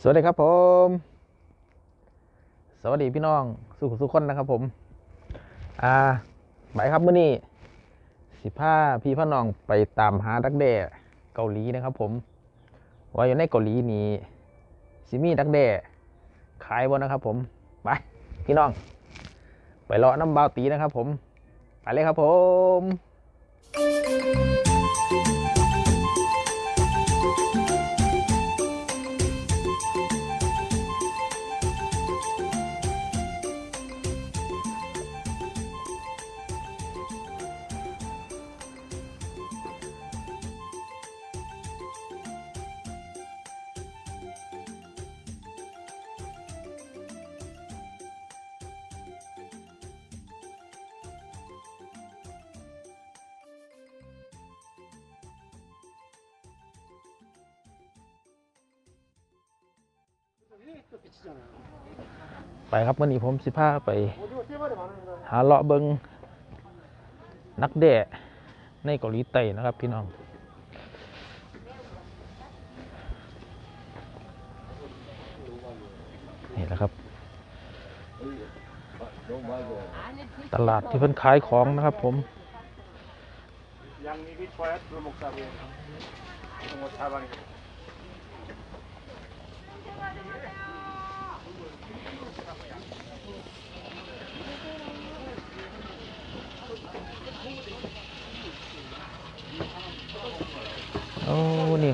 สวัสดีครับผม สวัสดีพี่น้องสุขสุขคนนะครับผม อ่าไปครับเมื่อนี้สิพาพี่พ่อน้องไปตามหาดักแด้เกาหลีนะครับผม ว่าอยู่ในเกาหลีนี่สิมีดักแด้ขายบ่นะครับ ผม ไปพี่น้อง ไปเลาะน้ำเบาวตีนะครับผม ไปเลยครับผม ไปครับวันนี้ผมสิพาไป หาเลาะเบิงนักแด่ในเกาหลีเต้นะครับพี่น้องนี่แหละครับ ตลาดที่เพิ่นขายของนะครับผมยังมีวิชวรรณรมกษาเวงสมุทรสาบั โอ้นี่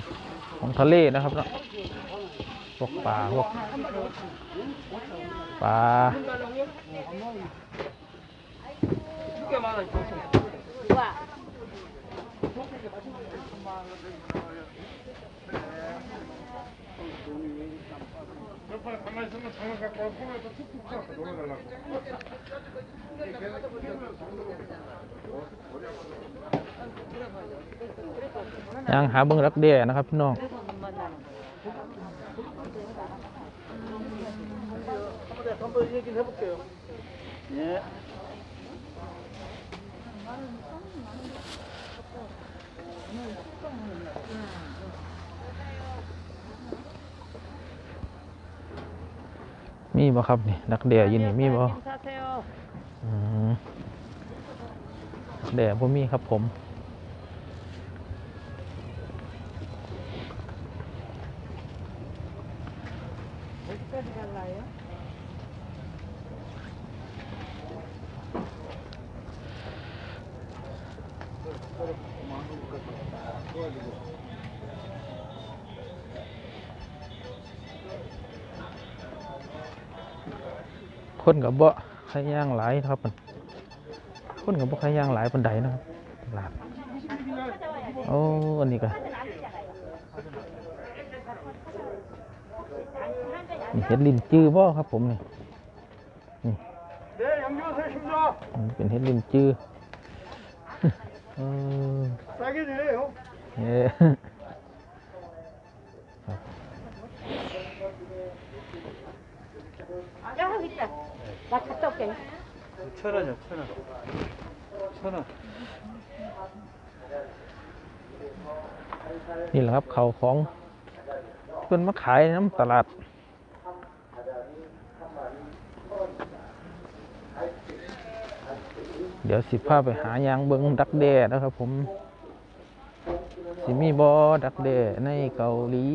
ของทะเลนะครับเนาะพวกปลาพวกปลา 몇번 가만히 있으면 장난 갖고 와서 손에서 툭툭 쳐서 놀아달라 고. 양 하봉 락대야 나가 피 노. 한번 얘기를 해볼게 요. 예. 음. มีบ่ครับนี่นักเดียยินนี่มีบ่แดดพวกมีครับผม Thank you. คนกับบ่ขย่างหลายครับมันคนกับบ่ขย่างหลายปันใดนะครับหลาบโอ้อันนี้ก็นี่เห็ดลินจื้อบ่ครับผมนี่นี่เป็นเห็ดลินจื้อเออ 야, 여기 있다. 나 갔다 올게. 천 원이요, 천 원. 천 원. นี่แหละครับเขาของเพิ่นมาขายน้ำตลาด เดี๋ยวสิพาไปหายางเบิงดักแด้นะครับผม สิมีบอดักแด้ในเกาหลี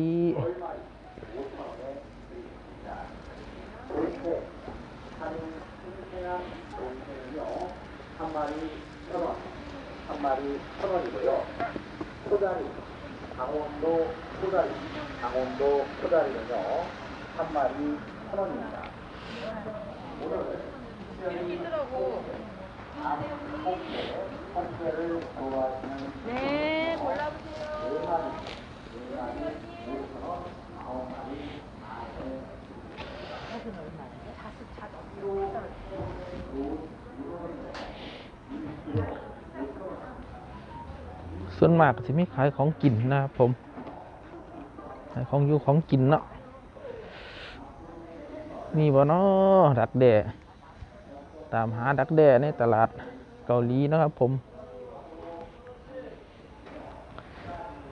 마리 천 원, 한 마리 천 원이고요. 소다리, 강원도 소다리, 강원도 소다리는요, 한 마리 천 원입니다. 오늘은 홍게, 홍게를 좋아하시는 วนมากที่ไม่ขายของกินนะครับผมขายของอยู่ของกินเนาะนี่บ่เนาะดักแด่ตามหาดักแด่ในตลาดเกาหลีนะครับผม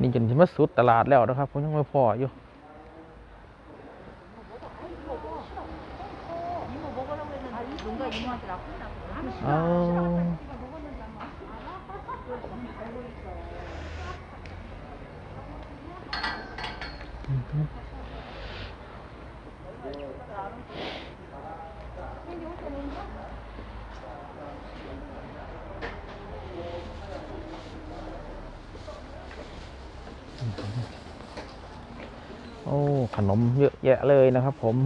นี่จนที่มาสุดตลาดแล้วนะครับ ผมยังไม่พออยู่อ๋อ ขนมเยอะแยะเลยนะครับผม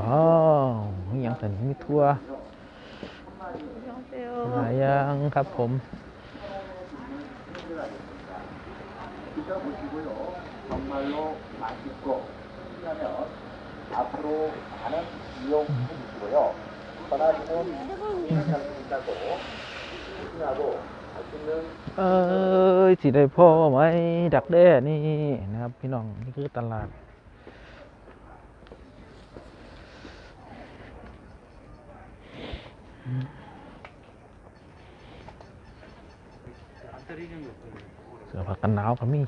ว้าวมีอย่างสันมีทั่วหลายอย่างครับผม 드셔보시고요. 정말로 맛있고 그러면 앞으로 많은 이용해 주시고요. 전화기는 괜찮다고 확인하고 맛있는 เอ้ยสิได้พ่อไหมดักแด้นี่นะครับ พี่น้อง นี่คือตลาด เสื้อผ้ากันหนาวก็มี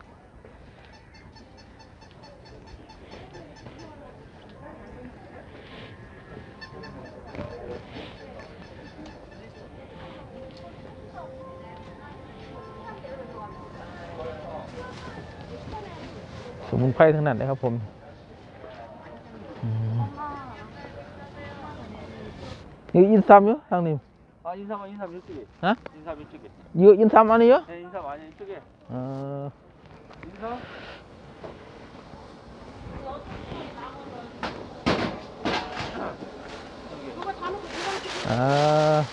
มุนไพรทั้งนั้นเลยครับผมอืมนี่อินซัมอยู่ทางนี้ 아 인삼 인삼 이쪽에 어? 인삼 이쪽에 เยอะอินซัมอันนี้เยอะ 네 인삼 아니 이쪽에 เออ 인삼 อ่า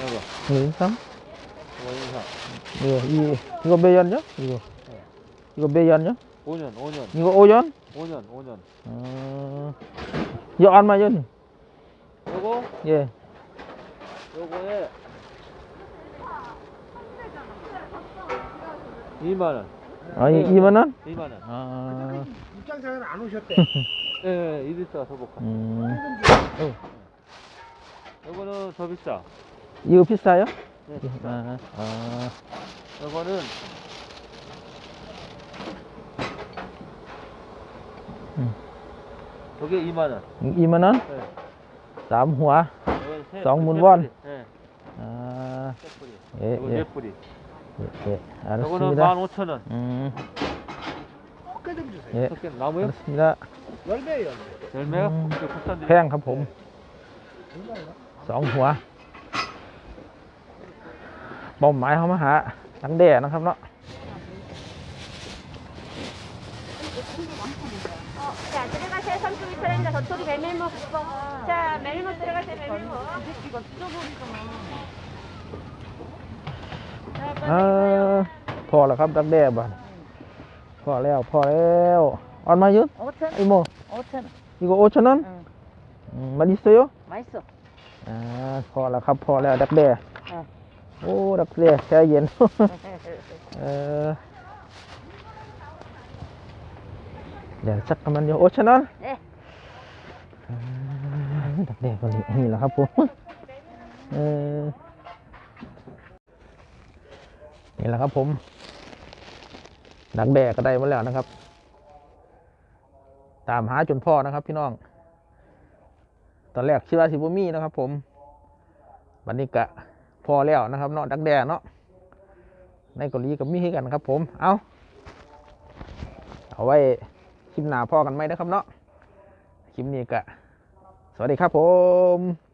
이거 네, 인삼? 뭐 인삼 이거, 이, 이거 몇 년이요? 이거. 이거 몇 년이요? 5년 5년 이거 5년? 5년 5년 어, 이거 얼마 전? 요거 예. 요거에 2만 원 아, 이, 2만 원? 2만 원 아, 입장장은 안 오셨대. 예, 네, 이비스가 더 볼까 음. 어, 요거는 더 비싸 이거 비싸요? 네, 아, 아, 요거는 음. 요게 2만 원 2만 원? 네. 3 หัว 요건 세, 정문 세 원. 뿌리. 네, 아, 세 뿌리 예, 요거 예. 네 뿌리 예, 예. 요거는 알았습니다. 15,000원 음, 좀 주세요. 예, 이렇게 나무요? 알았습니다. 열매요. 열매가 음. 이렇게 국산들이 แพงครับผม สองหัวเป้าหมายเขามาหาตังแด่นะครับเนาะ 어, 자, 들어가세요. 삼쪽이 차례입니다. 저쪽이 메밀묵. 자, 메밀묵 들어가세요. 메밀묵. 이거 찢어버리잖아. เออพอแล้วครับตังแด่บ้านพอแล้วพอแล้วออนมาเยอะ 5천 ไอโม 5천 이거 5천 원? 응. 음, 맛있어요? 맛있어. อ่าพอแล้วครับพอแล้วดักแด่ เออ โอ้ดักแด่แช่เย็น เออ เดี๋ยวสักประมาณเดียวโอ้ชนะ 네. ดักแด่ก็นี่นี่แหละครับผมเออนี่แหละครับผม ดักแด่ก็ได้มาแล้วนะครับ ตามหาจนพ่อนะครับ พี่น้อง ตอนแรกคิดว่าสิบมีนะครับ ผมวันนี้กะพอแล้วนะครับเนาะดักแด่เนาะ ในเกาหลีกับมีให้กันครับ ผม เอาเอาไว้ คลิปหน้าพ่อกันไหมนะครับเนาะคลิปนี้ก็สวัสดีครับผม